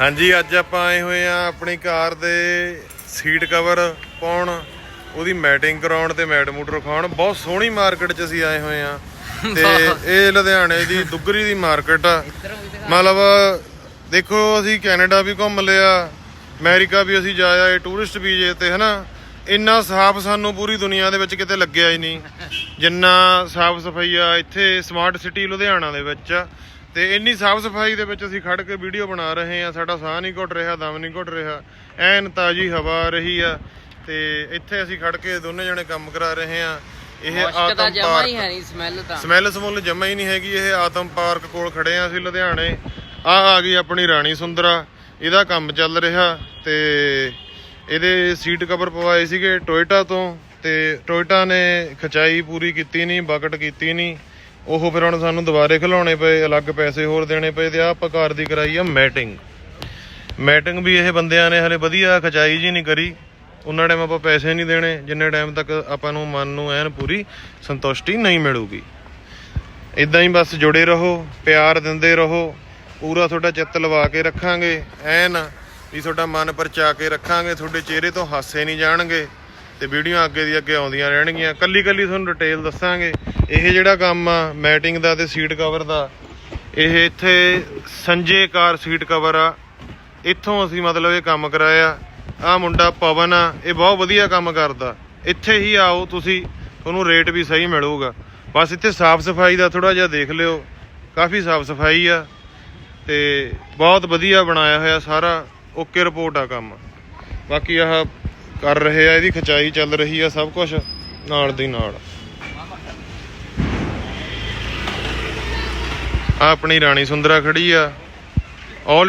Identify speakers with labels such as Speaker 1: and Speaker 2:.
Speaker 1: ਹਾਂਜੀ ਅੱਜ ਆਪਾਂ ਆਏ ਹੋਏ ਆ ਆਪਣੀ ਕਾਰ ਦੇ ਸੀਟ ਕਵਰ ਪਾਉਣ। ਉਹਦੀ ਮੈਟਿੰਗ ਕਰਾਉਣ ਤੇ ਮੈਟ ਮੂਟ ਰਖਾਉਣ। ਬਹੁਤ ਸੋਹਣੀ ਮਾਰਕੀਟ 'ਚ ਅਸੀਂ ਆਏ ਹੋਏ ਆ ਤੇ ਇਹ ਲੁਧਿਆਣੇ ਦੀ ਦੁੱਗਰੀ ਦੀ ਮਾਰਕੀਟ ਆ। ਮਤਲਬ ਦੇਖੋ ਅਸੀਂ ਕੈਨੇਡਾ ਵੀ ਘੁੰਮ ਲਿਆ। ਅਮਰੀਕਾ ਵੀ ਅਸੀਂ ਜਾ ਆਏ ਟੂਰਿਸਟ ਵੀਜ਼ੇ ਤੇ ਹਨਾ? ਇੰਨਾ ਸਾਫ਼ ਸਾਨੂੰ ਪੂਰੀ ਦੁਨੀਆ ਦੇ ਵਿੱਚ ਕਿਤੇ ਲੱਗਿਆ ਹੀ ਨਹੀਂ। ਜਿੰਨਾ ਸਾਫ਼ ਸਫ਼ਾਈ ਆ ਇੱਥੇ ਸਮਾਰਟ ਸਿਟੀ ਲੁਧਿਆਣਾ ਦੇ ਵਿੱਚ। ਤੇ ਇੰਨੀ ਸਾਫ਼ ਸਫ਼ਾਈ ਦੇ ਵਿੱਚ ਅਸੀਂ ਖੜ ਕੇ ਵੀਡੀਓ ਬਣਾ ਰਹੇ ਆ ਸਾਡਾ ਸਾਹ ਨਹੀਂ ਘੁੱਟ ਰਿਹਾ ਦਮ ਨਹੀਂ ਘੁੱਟ ਰਿਹਾ ਐਨ ਤਾਜੀ ਹਵਾ ਆ ਰਹੀ ਆ ਤੇ ਇੱਥੇ ਅਸੀਂ ਖੜ ਕੇ ਦੋਨੇ ਜਣੇ ਕੰਮ ਕਰਾ ਰਹੇ ਆ ਇਹ ਆਤਮ
Speaker 2: ਜਮਾ ਹੀ
Speaker 1: ਪਾਰਕ।
Speaker 2: ਹੈ ਨਹੀਂ ਸਮੈਲ ਤਾਂ।
Speaker 1: ਸਮੈਲ ਸਮੁੱਲ ਜਮਾ ਹੀ ਨਹੀਂ ਹੈਗੀ ਇਹ ਆਤਮ ਪਾਰਕ ਕੋਲ ਖੜੇ ਆ ਅਸੀਂ ਲੁਧਿਆਣੇ। ਆ ਆ ਗਈ ਆਪਣੀ ਰਾਣੀ ਸੁੰਦਰਾ ਇਹਦਾ ਕੰਮ ਚੱਲ ਰਿਹਾ ਤੇ ਇਹਦੇ ਸੀਟ ਕਵਰ ਪਵਾਏ ਸੀਗੇ ਟੋਇਟਾ ਤੋਂ ਤੇ ਟੋਇਟਾ ਨੇ ਖਚਾਈ ਪੂਰੀ ਕੀਤੀ ਨਹੀਂ ਬਕਟ ਕੀਤੀ ਨਹੀਂ। ਉਹ ਫਿਰ ਹੁਣ ਸਾਨੂੰ ਦੁਬਾਰੇ ਖਿਲਾਉਣੇ ਪਏ, ਅਲੱਗ ਪੈਸੇ ਹੋਰ ਦੇਣੇ ਪਏ ਤੇ ਆਹ ਆਪਾਂ ਕਾਰ ਦੀ ਕਰਾਈ ਆ ਮੈਟਿੰਗ। ਮੈਟਿੰਗ ਵੀ ਇਹ ਬੰਦਿਆਂ ਨੇ ਹਲੇ ਵਧੀਆ ਖਚਾਈ ਜੀ ਨਹੀਂ ਕਰੀ। ਉਹਨਾਂ ਟਾਈਮ ਆਪਾਂ ਪੈਸੇ ਨਹੀਂ ਦੇਣੇ, ਜਿੰਨੇ ਟਾਈਮ ਤੱਕ ਆਪਾਂ ਨੂੰ ਮਨ ਨੂੰ ਐਨ ਪੂਰੀ ਸੰਤੁਸ਼ਟੀ ਨਹੀਂ ਮਿਲੂਗੀ। ਇਦਾਂ ਹੀ ਬਸ ਜੁੜੇ ਰਹੋ, ਪਿਆਰ ਦਿੰਦੇ ਰਹੋ, ਪੂਰਾ ਤੁਹਾਡਾ ਚਿੱਤ ਲਵਾ ਕੇ ਰੱਖਾਂਗੇ, ਐਨ ਵੀ ਤੁਹਾਡਾ ਮਨ ਪਰਚਾ ਕੇ ਰੱਖਾਂਗੇ, ਤੁਹਾਡੇ ਚਿਹਰੇ ਤੋਂ ਹਾਸੇ ਨਹੀਂ ਜਾਣਗੇ। ਤੇ ਵੀਡੀਓ ਅੱਗੇ ਦੀ ਅੱਗੇ ਆਉਂਦੀਆਂ ਰਹਿਣਗੀਆਂ। ਕੱਲੀ ਕੱਲੀ ਤੁਹਾਨੂੰ ਡਿਟੇਲ ਦੱਸਾਂਗੇ। ਇਹ ਜਿਹੜਾ ਕੰਮ ਆ ਮੈਟਿੰਗ ਦਾ ਤੇ ਸੀਟ ਕਵਰ ਦਾ, ਇਹ ਇੱਥੇ ਸੰਜੇ ਕਾਰ ਸੀਟ ਕਵਰ ਆ। ਇੱਥੋਂ ਅਸੀਂ ਮਤਲਬ ਇਹ ਕੰਮ ਕਰਾਇਆ। ਆ ਮੁੰਡਾ ਪਵਨ ਆ, ਇਹ ਬਹੁਤ ਵਧੀਆ ਕੰਮ ਕਰਦਾ। ਇੱਥੇ ਹੀ ਆਓ, ਤੁਸੀਂ, ਤੁਹਾਨੂੰ ਰੇਟ ਵੀ ਸਹੀ ਮਿਲੂਗਾ। ਬਸ ਇੱਥੇ ਸਾਫ਼ ਸਫ਼ਾਈ ਦਾ ਥੋੜਾ ਜਿਹਾ ਦੇਖ ਲਿਓ। ਕਾਫੀ ਸਾਫ਼ ਸਫ਼ਾਈ ਆ ਤੇ ਬਹੁਤ ਵਧੀਆ ਬਣਾਇਆ ਹੋਇਆ ਸਾਰਾ ਓਕੇ ਰਿਪੋਰਟ ਆ ਕੰਮ। ਬਾਕੀ ਆਹ ਕਰ ਰਹੇ ਆ, ਇਹਦੀ ਖਚਾਈ ਚੱਲ ਰਹੀ ਆ ਸਭ ਕੁਝ ਨਾਲ ਦੀ ਨਾਲ। ਆ ਆਪਣੀ ਰਾਣੀ ਸੁੰਦਰਾ ਖੜੀ ਆ। ਆਲ